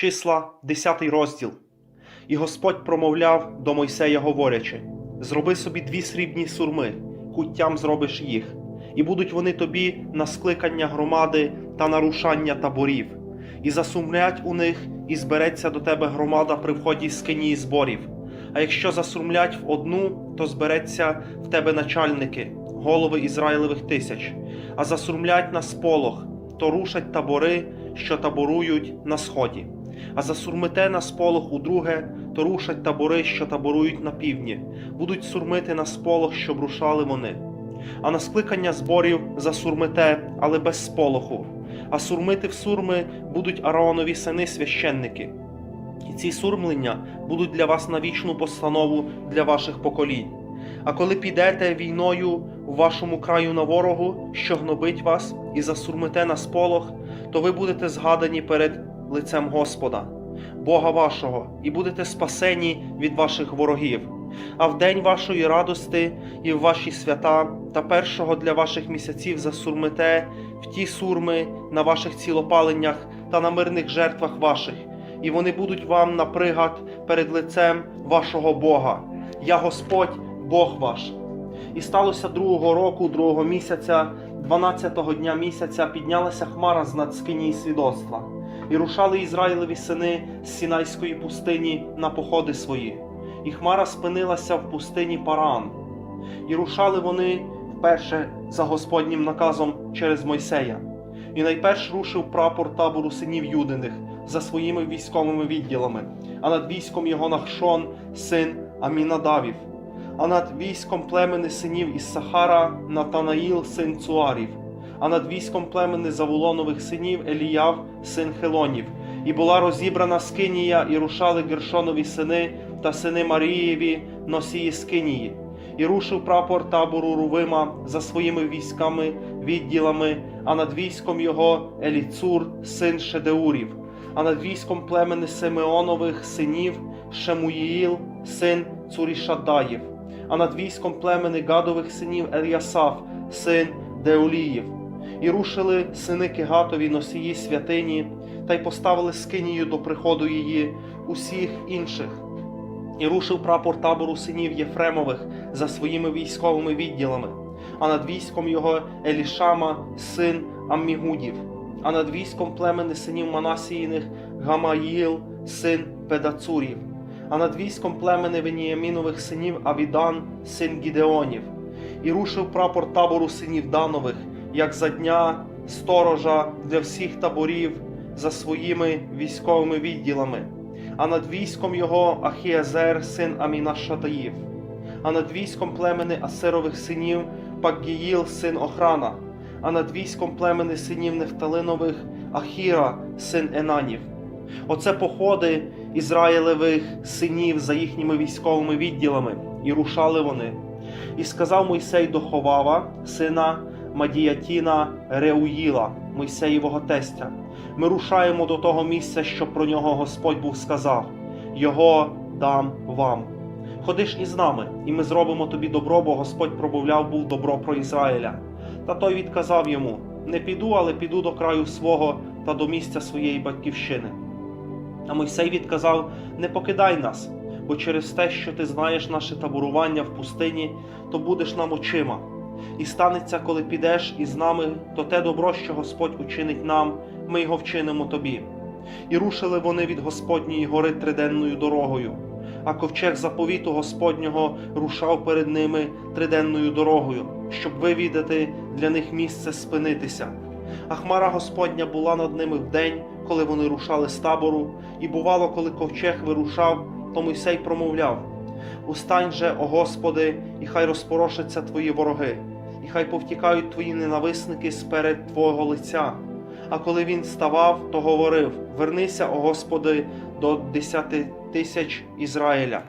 Числа, 10 розділ. І Господь промовляв до Мойсея, говорячи: Зроби собі дві срібні сурми, куттям зробиш їх, і будуть вони тобі на скликання громади та нарушання таборів, і засумлять у них, і збереться до тебе громада при вході з скині зборів. А якщо засумлять в одну, то збереться в тебе начальники, голови Ізраїлевих тисяч, а засурмлять на сполох, то рушать табори, що таборують на сході. А засурмите на сполох удруге, то рушать табори, що таборують на півдні, будуть сурмити на сполох, щоб рушали вони. А на скликання зборів засурмите, але без сполоху. А сурмити в сурми будуть Ааронові сини священники. І ці сурмлення будуть для вас на вічну постанову для ваших поколінь. А коли підете війною в вашому краю на ворогу, що гнобить вас, і засурмите на сполох, то ви будете згадані перед лицем Господа, Бога вашого, і будете спасені від ваших ворогів. А в день вашої радости і в ваші свята та першого для ваших місяців засурмите в ті сурми на ваших цілопаленнях та на мирних жертвах ваших, і вони будуть вам на пригад перед лицем вашого Бога. Я Господь, Бог ваш. І сталося другого року, другого місяця, дванадцятого дня місяця, піднялася хмара з над скині свідоцтва, і рушали Ізраїлеві сини з Сінайської пустині на походи свої, і хмара спинилася в пустині Паран. І рушали вони вперше за Господнім наказом через Мойсея. І найперш рушив прапор табору синів Юдиних за своїми військовими відділами, а над військом його Нахшон, син Амінадавів, а над військом племени синів із Сахара Натанаїл, син Цуарів, а над військом племени Завулонових синів Еліяв, син Хелонів, і була розібрана Скинія, і рушали Гершонові сини та сини Марієві, носії Скинії. І рушив прапор табору Рувима за своїми військами, відділами, а над військом його Еліцур, син Шедеурів, а над військом племени Симеонових синів Шемуїїл, син Цурішадаїв, а над військом племени Гадових синів Еліасаф, син Деуліїв. І рушили сини Кигатові носії святині, та й поставили скинію до приходу її усіх інших. І рушив прапор табору синів Єфремових за своїми військовими відділами, а над військом його Елішама, син Аммігудів, а над військом племени синів Манасіїних Гамаїл, син Педацурів, а над військом племени Веніямінових синів Авідан, син Гідеонів, і рушив прапор табору синів Данових, як за дня сторожа для всіх таборів за своїми військовими відділами а над військом його Ахіазер, син Амінашатаїв, а над військом племени Асирових синів Пакгіїл, син Охрана, а над військом племени синів Нефталинових Ахіра, син Енанів. Оце походи Ізраїлевих синів за їхніми військовими відділами, і рушали вони. І сказав Мойсей до Ховава, сина Мадіятіна Реуїла, Мойсеєвого тестя. Ми рушаємо до того місця, що про нього Господь Бог сказав: Його дам вам. Ходиш із нами, і ми зробимо тобі добро, бо Господь промовляв був добро про Ізраїля. Та той відказав йому: Не піду, але піду до краю свого та до місця своєї батьківщини. А Мойсей відказав: Не покидай нас, бо через те, що ти знаєш наше таборування в пустині, то будеш нам очима. І станеться, коли підеш із нами, то те добро, що Господь учинить нам, ми його вчинимо тобі. І рушили вони від Господньої гори триденною дорогою, а ковчег заповіту Господнього рушав перед ними триденною дорогою, щоб вивідати для них місце спинитися. А хмара Господня була над ними вдень, коли вони рушали з табору, і бувало, коли ковчег вирушав, то Мойсей промовляв: Устань же, о Господи, і хай розпорошаться твої вороги, і хай повтікають твої ненависники сперед Твого лиця. А коли він ставав, то говорив: Вернися, о Господи, до десяти тисяч Ізраїля.